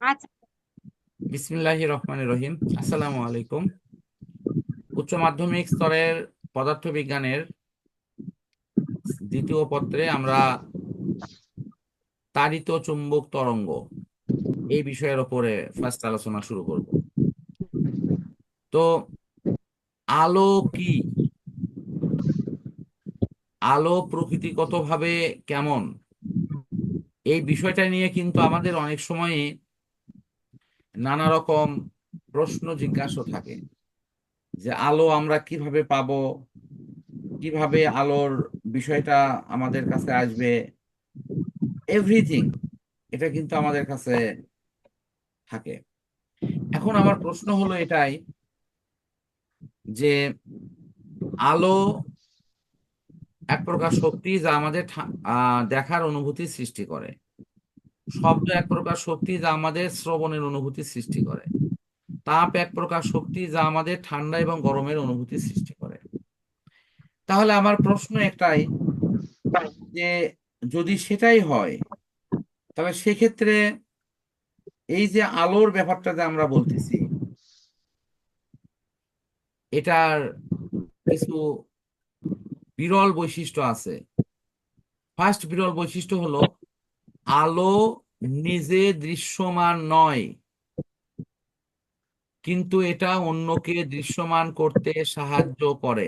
আচ্ছা। বিসমিল্লাহির রহমানির রহিম। আসসালামু আলাইকুম। উচ্চ মাধ্যমিক স্তরের পদার্থবিজ্ঞানের দ্বিতীয় পত্রে আমরা তাড়িত চুম্বক তরঙ্গ এই বিষয়ের উপরে ফার্স্ট আলোচনা শুরু করব। তো আলো কি? আলো প্রকৃতিগতভাবে কেমন? এই বিষয়টা নিয়ে কিন্তু আমাদের অনেক সময় নানা রকম প্রশ্ন জিজ্ঞাসা থাকে যে আলো আমরা কীভাবে পাব? কীভাবে আলোর বিষয়টা আমাদের কাছে আসবে? এভরিথিং এটা কিন্তু আমাদের কাছে থাকে। এখন আমার প্রশ্ন হলো এটাই যে আলো এক প্রকার শক্তি যা আমাদের দেখার অনুভূতি সৃষ্টি করে। শব্দ এক প্রকার শক্তি যা আমাদের শ্রবণের অনুভূতি সৃষ্টি করে। তাপ এক প্রকার শক্তি যা আমাদের ঠান্ডা এবং গরমের অনুভূতি সৃষ্টি করে। তাহলে আমার প্রশ্ন একটাই যে, যদি সেটাই হয়, তাহলে সেক্ষেত্রে এই যে আলোর ব্যাপারটা যে আমরা বলতেছি, এটার কিছু বিরল বৈশিষ্ট্য আছে। ফার্স্ট বিরল বৈশিষ্ট্য হলো আলো নিজে দৃশ্যমান নয়। কিন্তু এটা অন্যকে দৃশ্যমান করতে সাহায্য করে।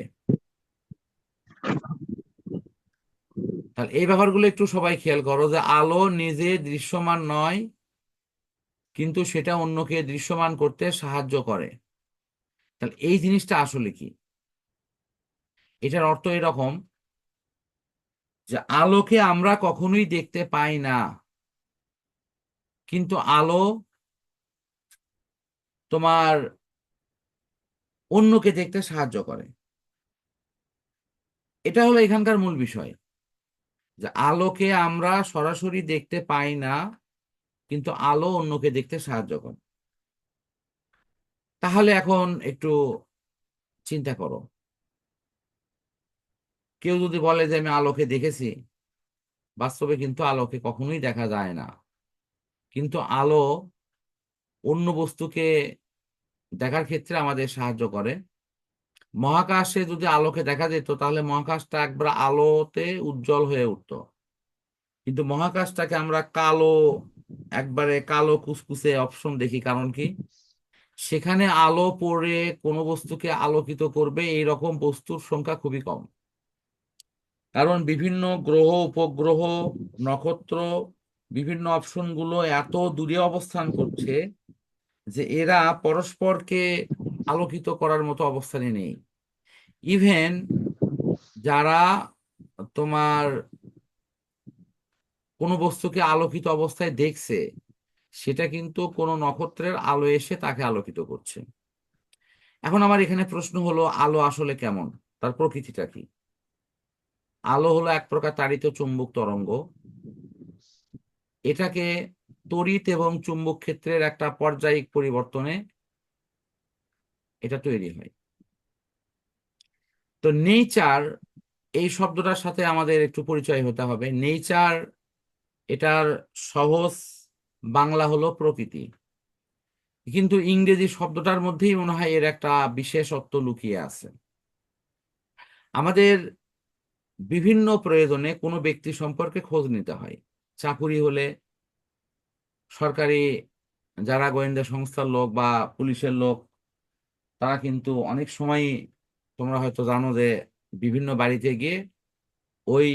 তাহলে এই ব্যাপারগুলো একটু সবাই খেয়াল করো যে আলো নিজে দৃশ্যমান নয়, কিন্তু সেটা অন্যকে দৃশ্যমান করতে সাহায্য করে। তাহলে এই জিনিসটা আসলে কি? এটার অর্থ এরকম যে আলোকে আমরা কখনোই দেখতে পাই না। কিন্তু আলো তোমার অন্যকে দেখতে সাহায্য করে। এটা হলো এখানকার মূল বিষয়। যে আলোকে আমরা সরাসরি দেখতে পাই না, কিন্তু আলো অন্যকে দেখতে সাহায্য করে। তাহলে এখন একটু চিন্তা করো। কেউ যদি বলে যে আমি আলোকে দেখেছি, বাস্তবে কিন্তু আলোকে কখনোই দেখা যায় না। কিন্তু আলো অন্য বস্তুকে দেখার ক্ষেত্রে আমাদের সাহায্য করে। মহাকাশে যদি আলোকে দেখা যেত, তাহলে মহাকাশটা একবার আলোতে উজ্জ্বল হয়ে উঠতো। কিন্তু মহাকাশটাকে আমরা কালো, একবারে কালো কুসকুসে অপশন দেখি, কারণ কি? সেখানে আলো পড়ে কোনো বস্তুকে আলোকিত করবে এই রকম বস্তুর সংখ্যা খুবই কম। কারণ বিভিন্ন গ্রহ, উপগ্রহ, নক্ষত্র, বিভিন্ন অপশনগুলো এত দূরে অবস্থান করছে যে এরা পরস্পরকে আলোকিত করার মতো অবস্থানে নেই। ইভেন যারা তোমার কোনো বস্তুকে আলোকিত অবস্থায় দেখছে, সেটা কিন্তু কোনো নক্ষত্রের আলো এসে তাকে আলোকিত করছে। এখন আমার এখানে প্রশ্ন হলো, আলো আসলে কেমন? তার প্রকৃতিটা কি? আলো হলো এক প্রকার তাড়িত চুম্বক তরঙ্গ। এটাকে তড়িৎ এবং চুম্বক ক্ষেত্রের একটা পর্যায়িক পরিবর্তনে এটা তৈরি হয়। তো নেচার, এই শব্দটার সাথে আমাদের একটু পরিচয় হতে হবে। নেচার, এটার সহজ বাংলা হলো প্রকৃতি। কিন্তু ইংরেজি শব্দটার মধ্যেই মনে হয় এর একটা বিশেষত্ব লুকিয়ে আছে। আমাদের বিভিন্ন প্রয়োজনে কোনো ব্যক্তি সম্পর্কে খোঁজ নিতে হয়। চাকুরি হলে সরকারি যারা গোয়েন্দা সংস্থার লোক বা পুলিশের লোক, তারা কিন্তু অনেক সময় তোমরা হয়তো জানো যে বিভিন্ন বাড়িতে গিয়ে ওই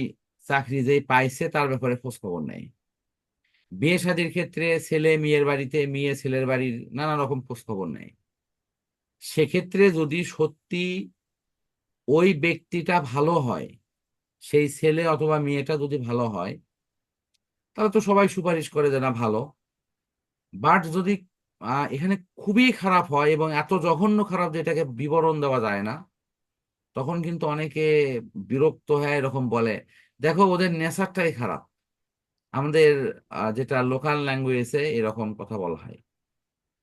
চাকরি যে পাইছে তার ব্যাপারে খোঁজ খবর নেয়। বিয়ে শাদীর ক্ষেত্রে ছেলে মেয়ের বাড়িতে মেয়ে ছেলের বাড়ির নানা রকম খোঁজ খবর নেয়। সেক্ষেত্রে যদি সত্যি ওই ব্যক্তিটা ভালো হয় সেই ছেলে অথবা মেয়েটা যদি ভালো হয়, তাহলে তো সবাই সুপারিশ করে যে না, ভালো। বাট যদি এখানে খুবই খারাপ হয় এবং এত জঘন্য খারাপ যে এটাকে বিবরণ দেওয়া যায় না, তখন কিন্তু অনেকে বিরক্ত হয় এরকম বলে, দেখো, ওদের নেশারটাই খারাপ। আমাদের যেটা লোকাল ল্যাঙ্গুয়েজে এরকম কথা বলা হয়।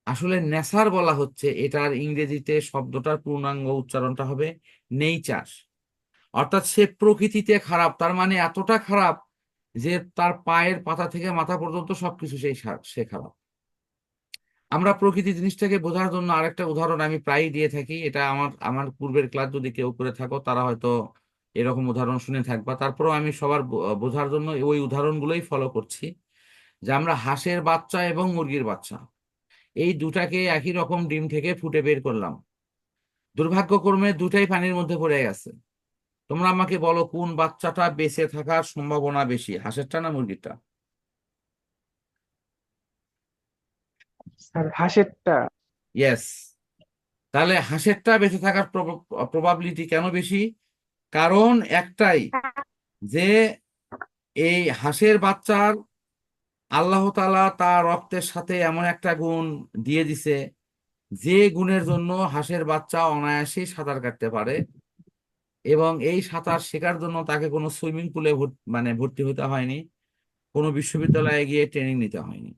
আসলে নেশার বলা হচ্ছে, এটার ইংরেজিতে শব্দটার পূর্ণাঙ্গ উচ্চারণটা হবে নেইচার। অর্থাৎ সে প্রকৃতিতে খারাপ, তার মানে এতটা খারাপ যে তার পায়ের পাতা থেকে মাথা পর্যন্ত সবকিছু সেই সে খারাপ। আমরা প্রকৃতি জিনিসটাকে বোঝার জন্য আরেকটা উদাহরণ আমি প্রায়ই দিয়ে থাকি, এটা আমার আমার পূর্বের ক্লাস যদি কেউ করে থাকো, তারা হয়তো এরকম উদাহরণ শুনে থাকবা। তারপরেও আমি সবার বোঝার জন্য ওই উদাহরণগুলোই ফলো করছি যে আমরা হাঁসের বাচ্চা এবং মুরগির বাচ্চা। এই দুটাকে একই রকম ডিম থেকে ফুটে বের করলাম। দুর্ভাগ্যক্রমে দুটাই পানির মধ্যে পড়ে গেছে। তোমরা আমাকে বলো কোন বাচ্চাটা বেঁচে থাকার সম্ভাবনা বেশি? হাঁসেরটা না মুরগিটা স্যার হাঁসেরটা। ইয়েস তাহলে হাঁসেরটা বেঁচে থাকার প্রবাবিলিটি কেন বেশি? কারণ একটাই যে এই হাঁসের বাচ্চার আল্লাহ তাআলা তার রক্তের সাথে এমন একটা গুণ দিয়ে দিছে যে গুণের জন্য হাঁসের বাচ্চা অনায়াসেই সাঁতার কাটতে পারে। এবং এই সাঁতার শেখার জন্য তাকে কোনো সুইমিং পুলে মানে ভর্তি হতে হয়নি, কোনো বিশ্ববিদ্যালয়ে গিয়ে ট্রেনিং নিতে হয়নি।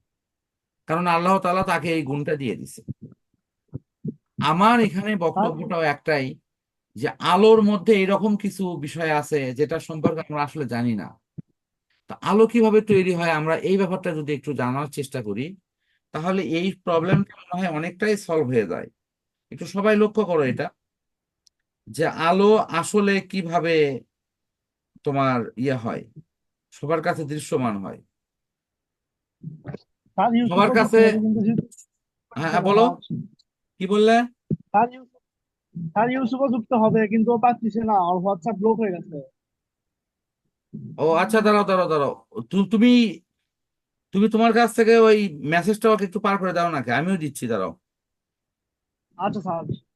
কারণ আল্লাহ তাআলা তাকে এই গুণটা দিয়ে দিছে আমার এখানে বক্তব্যটাও একটাই যে আলোর মধ্যে এরকম কিছু বিষয় আছে যেটা সম্পর্কে আমরা আসলে জানি না। তা আলো কীভাবে তৈরি হয় আমরা এই ব্যাপারটা যদি একটু জানার চেষ্টা করি, তাহলে এই প্রবলেমটা মনে হয় অনেকটাই সলভ হয়ে যায়। একটু সবাই লক্ষ্য করো এটা। যে আলো আসলে কীভাবে তোমার ইয়ে হয়? সবার কাছে দৃশ্যমান হয়। সবার কাছে হ্যাঁ বলো। কি বললে? হবে কিন্তু ও পাচ্ছিস না। ওর হোয়াটসঅ্যাপ ব্লক হয়ে গেছে। ও আচ্ছা দাঁড়াও দাঁড়াও দাঁড়াও। তু- তুমি তুমি তোমার কাছ থেকে ওই মেসেজটা ওকে একটু পার করে দাও নাকি? আমিও দিচ্ছি দাঁড়াও। আচ্ছা স্যার।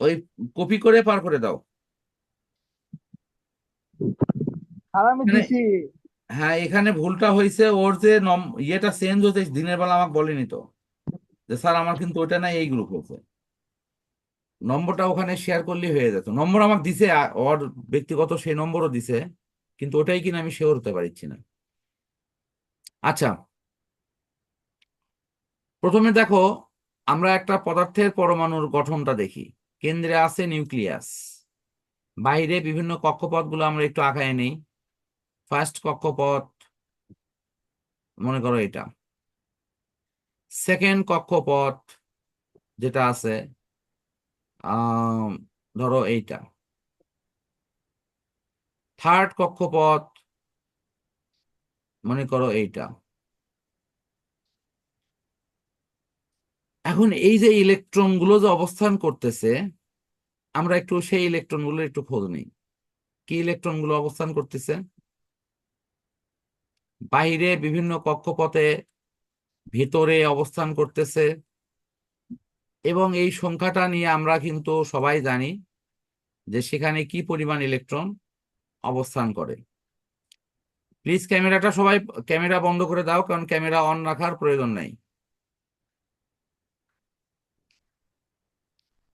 ওই কপি করে পার করে দাও। হ্যাঁ এখানে ভুলটা হয়েছে ওর যে ইয়েটা চেঞ্জ হতে দিনের বেলা আমাকে বলেনি তো। যে স্যার আমার কিন্তু ওটা নাই এই গ্রুপ হয়েছে। নম্বরটা ওখানে শেয়ার করলেই হয়ে যেত। নম্বর আমাকে দিছে ওর ব্যক্তিগত সেই নম্বরও দিছে কিন্তু ওটাই কিনা আমি শেয়ার হতে পারছি না। আচ্ছা। প্রথমে দেখো আমরা একটা পদার্থের পরমাণুর গঠনটা দেখি। কেন্দ্রে আছে নিউক্লিয়াস। বাইরে বিভিন্ন কক্ষপথগুলো আমরা একটু আঁকায় নেই। ফার্স্ট কক্ষপথ, মনে করো এটা। সেকেন্ড কক্ষপথ যেটা আছে ধরো এইটা। থার্ড কক্ষপথ, মনে করো এইটা। এখন এই যে ইলেকট্রনগুলো যে অবস্থান করতেছে, আমরা একটু সেই ইলেকট্রনগুলো একটু খোঁজ নিই। কি ইলেকট্রনগুলো অবস্থান করতেছে? বাইরে বিভিন্ন কক্ষপথে ভিতরে অবস্থান করতেছে। এবং এই সংখ্যাটা নিয়ে আমরা কিন্তু সবাই জানি যে সেখানে কি পরিমাণ ইলেকট্রন অবস্থান করে। প্লিজ ক্যামেরাটা সবাই, ক্যামেরা বন্ধ করে দাও, কারণ ক্যামেরা অন রাখার প্রয়োজন নাই।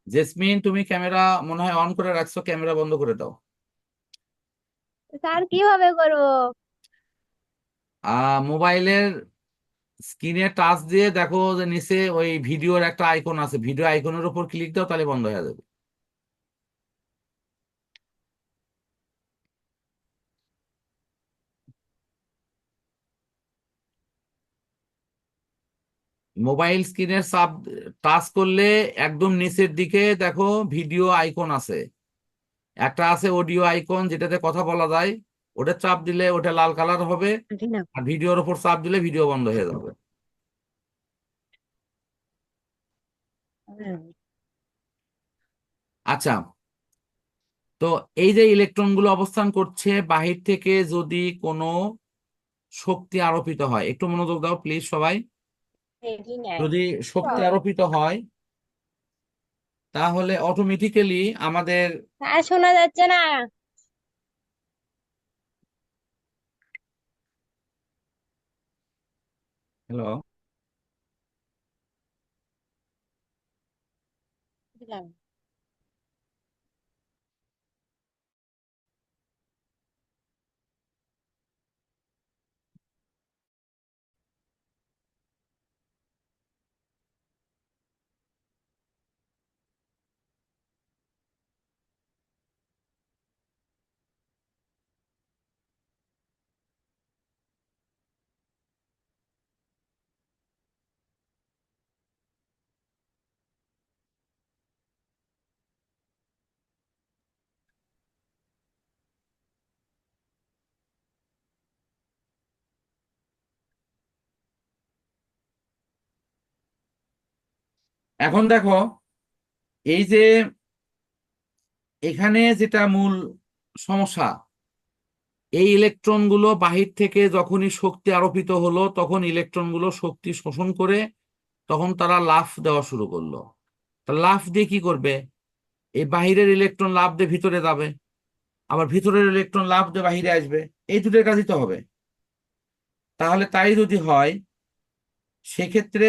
জেসমিন তুমি ক্যামেরা মনে হয় অন করে রাখছো ক্যামেরা বন্ধ করে দাও। স্যার কীভাবে করব? আহ মোবাইলের স্ক্রিনে টাচ দিয়ে দেখো যে নিচে ওই ভিডিওর একটা আইকন আছে ভিডিও আইকনের উপর ক্লিক দাও তাহলে বন্ধ হয়ে যাবে। মোবাইল স্ক্রিনের সাব টাচ করলে একদম নিচের দিকে দেখো ভিডিও আইকন আছে। একটা আছে অডিও আইকন যেটাতে কথা বলা যায়। ওটা চাপ দিলে ওটা লাল কালার হবে আর ভিডিওর উপর চাপ দিলে ভিডিও বন্ধ হয়ে যাবে। আচ্ছা তো এই যে ইলেকট্রনগুলো অবস্থান করছে বাহির থেকে যদি কোনো শক্তি আরোপিত হয় একটু মনোযোগ দাও প্লিজ সবাই। যদি শক্তি আরোপিত হয় তাহলে অটোমেটিক্যালি আমাদের স্যার শোনা যাচ্ছে না। হ্যালো দিলাম এখন দেখো, এই যে এখানে যেটা মূল সমস্যা, এই ইলেকট্রনগুলো বাহির থেকে যখনই শক্তি আরোপিত হলো, তখন ইলেকট্রনগুলো শক্তি শোষণ করে তখন তারা লাফ দেওয়া শুরু করল। তা লাফ দিয়ে কি করবে? এই বাহিরের ইলেকট্রন লাফ দিয়ে ভিতরে যাবে, আবার ভিতরের ইলেকট্রন লাফ দিয়ে বাহিরে আসবে, এই দুটোর কাজই তো হবে। তাহলে তাই যদি হয়, সেক্ষেত্রে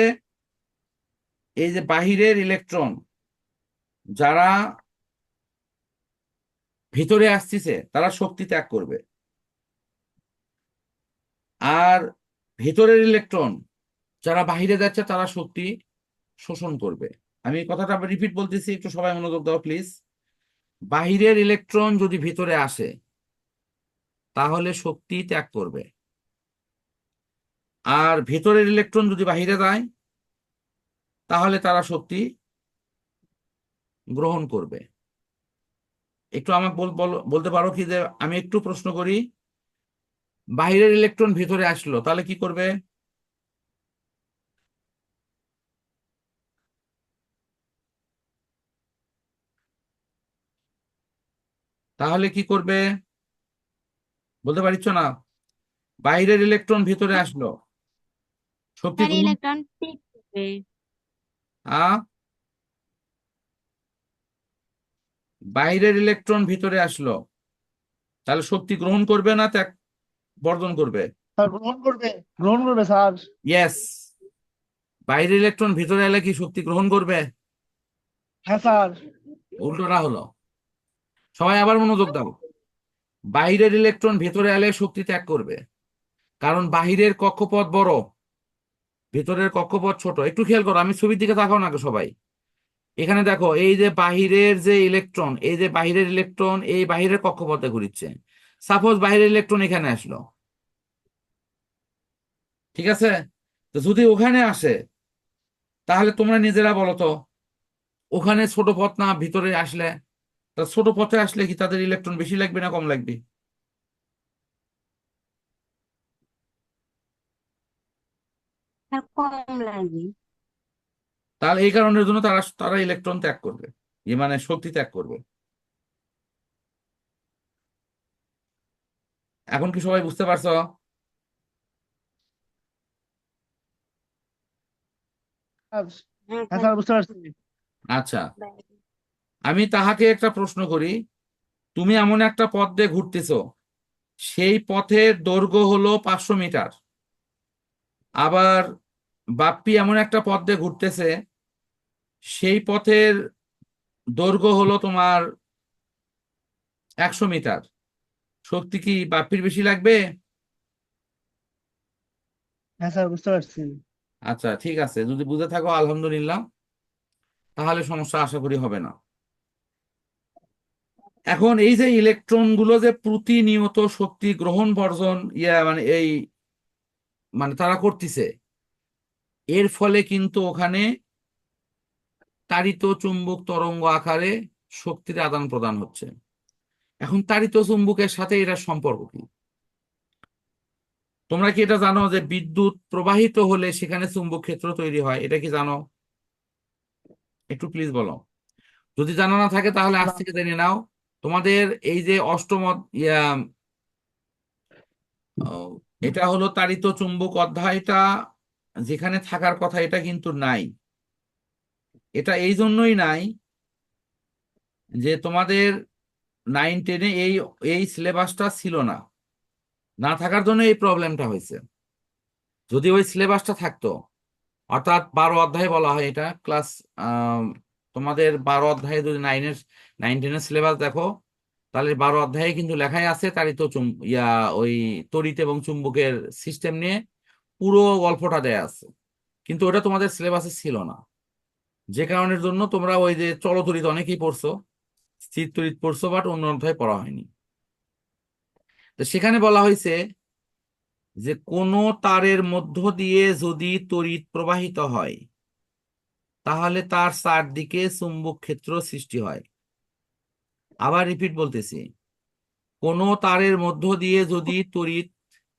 এই যে বাহিরের ইলেকট্রন যারা ভিতরে আসতেছে, তারা শক্তি ত্যাগ করবে। আর ভেতরের ইলেকট্রন যারা বাহিরে যাচ্ছে, তারা শক্তি শোষণ করবে। আমি কথাটা রিপিট বলতেছি, একটু সবাই মনোযোগ দাও প্লিজ বাহিরের ইলেকট্রন যদি ভিতরে আসে, তাহলে শক্তি ত্যাগ করবে। আর ভেতরের ইলেকট্রন যদি বাহিরে যায় তাহলে তারা শক্তি গ্রহণ করবে। একটু আমাকে বল- বল- বলতে পারো কি যে আমি একটু প্রশ্ন করি বাইরের ইলেকট্রন ভিতরে আসলো তাহলে কি করবে? তাহলে কি করবে? বলতে পারছ না? বাইরের ইলেকট্রন ভিতরে আসলো। শক্তি ইলেকট্রন বাইরের ইলেকট্রন ভিতরে আসলো। তাহলে শক্তি গ্রহণ করবে না ত্যাগ? বর্জন করবে। গ্রহণ করবে। গ্রহণ করবে স্যার। ইয়েস বাইরের ইলেকট্রন ভিতরে এলে কি শক্তি গ্রহণ করবে? হ্যাঁ স্যার। উল্টোটা হলো। সবাই আবার মনোযোগ দাও। বাইরের ইলেকট্রন ভিতরে এলে শক্তি ত্যাগ করবে। কারণ বাহিরের কক্ষপথ বড়। ভিতরের কক্ষপথ ছোট। একটু খেয়াল করো, আমি ছবির দিকে তাকাও না সবাই। এখানে দেখো, এই যে বাহিরের যে ইলেকট্রন এই যে বাহিরের ইলেকট্রন এই বাহিরের কক্ষপথে ঘুরিচ্ছে। সাপোজ বাহিরের ইলেকট্রন এখানে আসলো। ঠিক আছে? তো যদি ওখানে আসে, তাহলে তোমরা নিজেরা বলো তো, ওখানে ছোট পথ না, ভিতরে আসলে? তা ছোট পথে আসলে কি তাদের ইলেকট্রন বেশি লাগবে না কম লাগবে? আর কম লাগবে তাহলে এই কারণের জন্য তারা তারা ইলেকট্রন ত্যাগ করবে। মানে শক্তি ত্যাগ করবে। এখন কি সবাই বুঝতে পারছ? হ্যাঁ স্যার বুঝতে পারছি। আচ্ছা। আমি তাহাকে একটা প্রশ্ন করি। তুমি এমন একটা পথ দিয়ে ঘুরতেছো। সেই পথের দৈর্ঘ্য হলো পাঁচশো মিটার। আবার বাপ্পি এমন একটা পথ দিয়ে ঘুরতেছে সেই পথের দৈর্ঘ্য হলো তোমার একশো মিটার। শক্তি কি বাপ্পির বেশি লাগবে? হ্যাঁ স্যার বুঝতে পারছি। আচ্ছা ঠিক আছে যদি বুঝে থাকো আলহামদুলিল্লাহ তাহলে সমস্যা আশা করি হবে না। এখন এই যে ইলেকট্রনগুলো যে প্রতিনিয়ত শক্তি গ্রহণ বর্জন ইয়া মানে এই মানে তারা করতেছে এর ফলে কিন্তু ওখানে তাড়িত চুম্বক তরঙ্গ আকারে শক্তির আদান প্রদান হচ্ছে। এখন তাড়িত চুম্বকের সাথে এটার সম্পর্ক কি? তোমরা কি এটা জানো যে বিদ্যুৎ প্রবাহিত হলে সেখানে চুম্বক ক্ষেত্র তৈরি হয়? এটা কি জানো? একটু প্লিজ বলো। যদি জানা না থাকে তাহলে আজ থেকে জেনে নাও। তোমাদের এই যে অষ্টম ইয়া এটা হলো তাড়িত চুম্বক অধ্যায়টা। যেখানে থাকার কথা এটা কিন্তু নাই। এটা এই জন্যই নাই যে তোমাদের নাইন টেনে এই এই সিলেবাসটা ছিল না। না থাকার জন্য এই প্রবলেমটা হয়েছে। যদি ওই সিলেবাসটা থাকতো, অর্থাৎ বারো অধ্যায় বলা হয় এটা ক্লাস তোমাদের বারো অধ্যায়ে যদি নাইনের নাইন টেনের সিলেবাস দেখো, তাহলে বারো অধ্যায়ে কিন্তু লেখাই আছে তারিত চুম ইয়া, ওই তড়িৎ এবং চুম্বকের সিস্টেম নিয়ে। পুরো গল্পটা দেয়া আছে। কিন্তু ওটা তোমাদের সিলেবাসে ছিল না। যে কারণের জন্য তোমরা ওই যে চলতড়িৎ অনেকেই পড়ছো স্থির তড়িৎ পড়ছো বাট অন্য অধ্যায় পড়া হয়নি। তো সেখানে বলা হয়েছে যে কোন তারের মধ্য দিয়ে যদি তড়িৎ প্রবাহিত হয়, তাহলে তার চারদিকে চুম্বক ক্ষেত্র সৃষ্টি হয়। আবার রিপিট বলতেছি, কোনো তারের মধ্য দিয়ে যদি তড়িৎ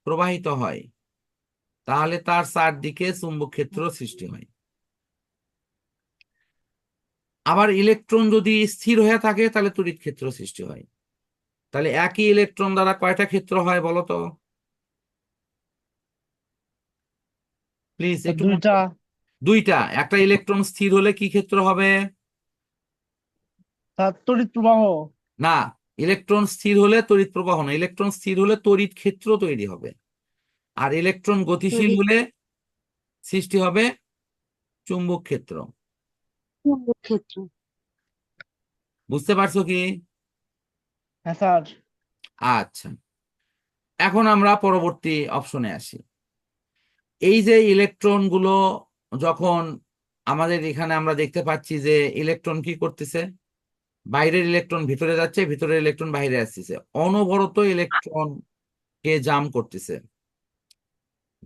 প্রবাহিত হয় তাহলে তার চারদিকে চুম্বক ক্ষেত্র সৃষ্টি হয়। আবার ইলেকট্রন যদি স্থির হয়ে থাকে তাহলে তড়িৎ ক্ষেত্র সৃষ্টি হয়। তাহলে একই ইলেকট্রন দ্বারা কয়টা ক্ষেত্র হয় বলো তো? প্লিজ দুইটা। দুইটা। একটা ইলেকট্রন স্থির হলে কি ক্ষেত্র হবে? তড়িৎ প্রবাহ। না ইলেকট্রন স্থির হলে তড়িৎ প্রবাহ না ইলেকট্রন স্থির হলে তড়িৎ ক্ষেত্র তৈরি হবে। আর ইলেকট্রন গতিশীল হলে সৃষ্টি হবে চুম্বক ক্ষেত্র। চুম্বক ক্ষেত্র। বুঝতে পারছ কি? হ্যাঁ স্যার। আচ্ছা। এখন আমরা পরবর্তী অপশনে আসি। এই যে ইলেকট্রনগুলো যখন আমাদের এখানে আমরা দেখতে পাচ্ছি যে ইলেকট্রন কি করতেছে? বাইরের ইলেকট্রন ভিতরে যাচ্ছে ভিতরের ইলেকট্রন বাইরে আসতেছে। অনবরত ইলেকট্রন কে জাম করতেছে।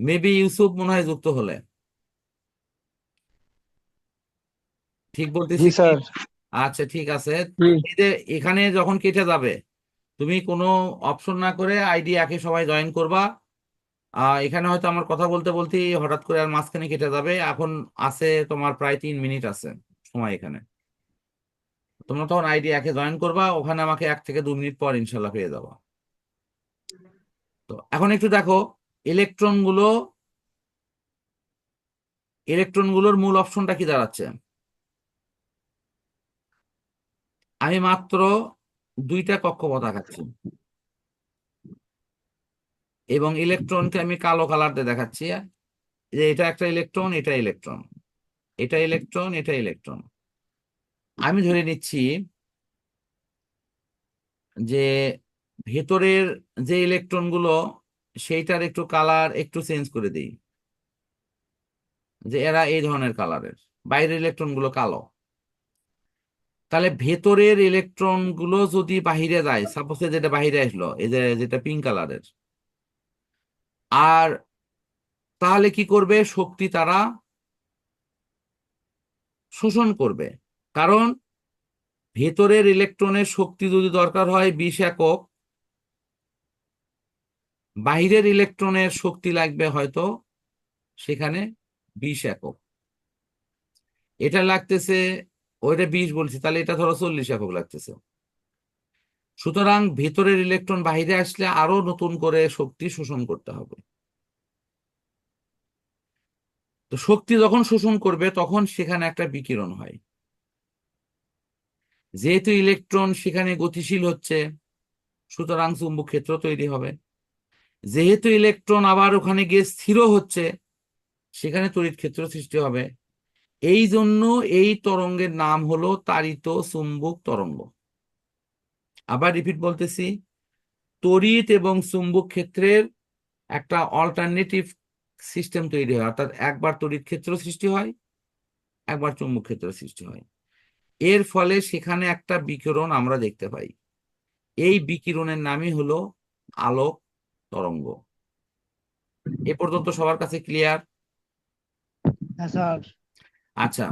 মেবি ইউসুফ মনে হয় যুক্ত হলে। ঠিক বলতেছি স্যার। আচ্ছা ঠিক আছে। এখানে যখন কেটে যাবে তুমি কোনো অপশন না করে আইডি একে সবাই জয়েন করবা। আহ এখানে হয়তো আমার কথা বলতে বলতেই হঠাৎ করে আর মাঝখানে কেটে যাবে। এখন আছে তোমার প্রায় তিন মিনিট আছে সময় এখানে। তোমরা তখন আইডি একে জয়েন করবা ওখানে আমাকে এক থেকে দু মিনিট পর ইনশাল্লাহ পেয়ে যাবা। তো এখন একটু দেখো ইলেকট্রনগুলো ইলেকট্রনগুলোর মূল অপশনটা কি দাঁড়াচ্ছে? আমি মাত্র দুইটা কক্ষপথ আঁকাচ্ছি। এবং ইলেকট্রনকে আমি কালো কালার দিয়ে দেখাচ্ছি। যে এটা একটা ইলেকট্রন এটা ইলেকট্রন এটা ইলেকট্রন এটা ইলেকট্রন আমি ধরে নিচ্ছি যে ভেতরের যে ইলেকট্রনগুলো সেইটার একটু কালার একটু চেঞ্জ করে দিই। যে এরা এই ধরনের কালারের বাইরের ইলেকট্রনগুলো কালো। তাহলে ভেতরের ইলেকট্রনগুলো যদি বাহিরে যায় সাপোজ যেটা বাহিরে আসলো, এই যে যেটা পিঙ্ক কালারের আর তাহলে কি করবে? শক্তি তারা শোষণ করবে। কারণ ভেতরের ইলেকট্রনের শক্তি যদি দরকার হয় বিশ একক বাহিরের ইলেকট্রনের শক্তি লাগবে হয়তো সেখানে বিশ একক। এটা লাগতেছে, ওইটা বিশ বলছি, তাহলে এটা ধরো চল্লিশ একক লাগতেছে। সুতরাং ভেতরের ইলেকট্রন বাহিরে আসলে আরও নতুন করে শক্তি শোষণ করতে হবে। তো শক্তি যখন শোষণ করবে, তখন সেখানে একটা বিকিরণ হয়। যেহেতু ইলেকট্রন সেখানে গতিশীল হচ্ছে, সুতরাং চুম্বক ক্ষেত্র তৈরি হবে। যেহেতু ইলেকট্রন আবার ওখানে গিয়ে স্থির হচ্ছে, সেখানে তড়িৎ ক্ষেত্র সৃষ্টি হবে। এই জন্য এই তরঙ্গের নাম হলো তাড়িত চুম্বক তরঙ্গ। আবার রিপিট বলতেছি, তড়িৎ এবং চুম্বক ক্ষেত্রের একটা অল্টারনেটিভ সিস্টেম তৈরি হয়, অর্থাৎ একবার তড়িৎ ক্ষেত্র সৃষ্টি হয়, একবার চুম্বক ক্ষেত্র সৃষ্টি হয়। এর ফলে সেখানে একটা বিকিরণ আমরা দেখতে পাই। এই বিকিরণের নামই হলো আলোক তরঙ্গ এ পর্যন্ত সবার কাছে ক্লিয়ার হ্যাঁ স্যার আচ্ছা